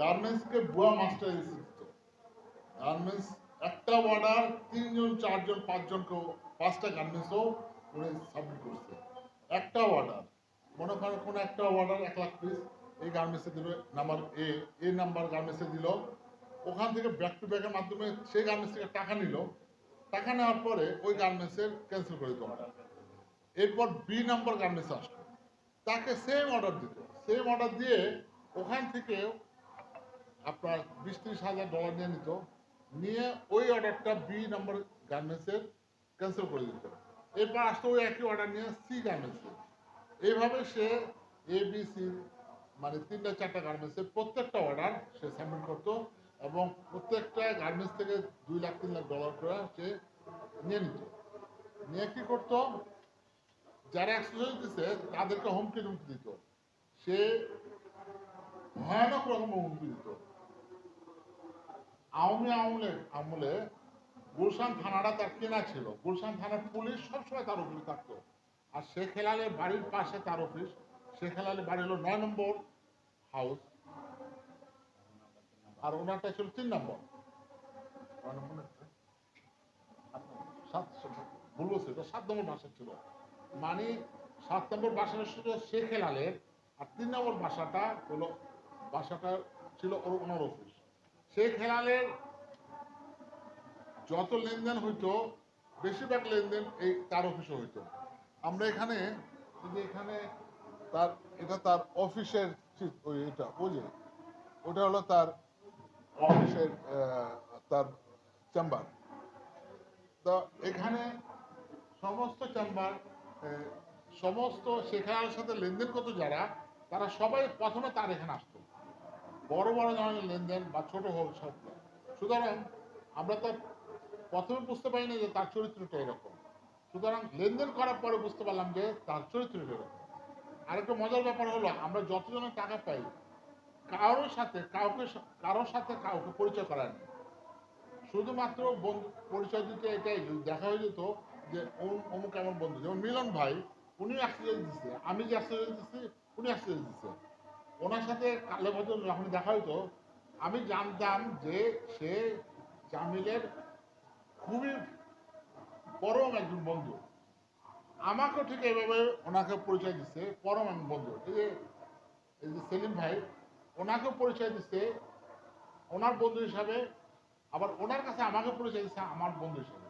গার্মেন্টসকে বুয়া মাস্টার দিত। গার্মেন্টস একটা অর্ডার তিনজন, চারজন পাঁচজনকে পাঁচটা গার্মেন্টসও করে সাবমিট করছে। একটা অর্ডার মনে করেন কোনো একটা অর্ডার এক লাখ পিস এই গার্মেন্টসে দিল নাম্বার এ এ নাম্বার গার্মেন্টসে দিল। ওখান থেকে ব্যাক টু ব্যাকের মাধ্যমে সেই গার্মেন্টস থেকে টাকা নিল। টাকা নেওয়ার পরে ওই গার্মেন্টসের ক্যান্সেল করে দিত অর্ডার এরপর বি নাম্বার গার্মেন্টস আসলো। তাকে সেম অর্ডার দিত সেম অর্ডার দিয়ে ওখান থেকে আপনার বিশ ত্রিশ হাজার ডলার নিয়ে নিত, নিয়ে ওই অর্ডারটা বি নাম্বার গার্মেন্টসের ক্যান্সেল করে দিত। এরপর আসতো ওই একই অর্ডার নিয়ে সি গার্মেন্টসে এইভাবে সে এ বি সি মানে তিনটা, চারটা গার্মেন্টসের প্রত্যেকটা অর্ডার সে সাবমিট করতো এবং প্রত্যেকটা গার্মেন্টস থেকে দুই লাখ, তিন লাখ ডলার করে সে নিয়ে নিত। নিয়ে কি করতো? যারা এক্সারসাইজ দিচ্ছে তাদেরকে হুমকি টুমকি দিত। সে ভয়ানক রকম হুমকি দিত। আওয়ামী আমলে আমলে গুলশান থানাটা তার কেনা ছিল। গুলশান থানার পুলিশ সবসময় তার অফিস থাকতো। আর শেখ হেলালের বাড়ির পাশে তার অফিস। শেখ হেলালের বাড়ি হলো নয় নম্বর হাউস। আর ওনারটা ছিল তিন নম্বর। সাত ভুল বলছি এটা সাত নম্বর বাসা ছিল। মানে সাত নম্বর বাসাটা ছিল শেখ হেলালের আর তিন নম্বর বাসাটা হলো বাসাটা ছিল ওনার অফিস। শেখ হেলালের যত লেনদেন হইতো, বেশিরভাগ লেনদেন এই তার অফিসে হইতো। আমরা এখানে এখানে তার, এটা তার অফিসের ওই এটা ওটা হলো তার অফিসের তার চেম্বার তো এখানে সমস্ত চেম্বার সমস্ত শেখার সাথে লেনদেন করতো যারা, তারা সবাই প্রথমে তার এখানে আসতো। বড় বড় ধরনের লেনদেন বা ছোট হোক সুতরাং আমরা তো প্রথমে বুঝতে পারি না যে তার চরিত্রটা এরকম। সুতরাং লেনদেন করার পরে বুঝতে পারলাম যে তার চরিত্রটা এরকম। আরেকটা মজার ব্যাপার হলো, আমরা যতজনের টাকা পাই, কারোর সাথে কাউকে কারোর সাথে কাউকে পরিচয় করার নেই। শুধুমাত্র বন্ধু, পরিচয় দিতে এটাই দেখা হয়ে যেত যে অমুক- আমার বন্ধু, যেমন মিলন ভাই, উনি অ্যাক্সিডেন্ট দিচ্ছে আমি যে অ্যাক্সিডেন্ট দিচ্ছি উনি অ্যাক্সিডেন্ট দিচ্ছে ওনার সাথে কালো বছর যখন দেখা হইতো, আমি জানতাম যে সে জামিলের খুবই পরম একজন বন্ধু। আমাকেও ঠিক এইভাবে ওনাকে পরিচয় দিচ্ছে পরম এক বন্ধু। এই যে, এই সেলিম ভাই, ওনাকেও পরিচয় দিচ্ছে ওনার বন্ধু হিসাবে, আবার ওনার কাছে আমাকে পরিচয় দিচ্ছে আমার বন্ধু হিসাবে।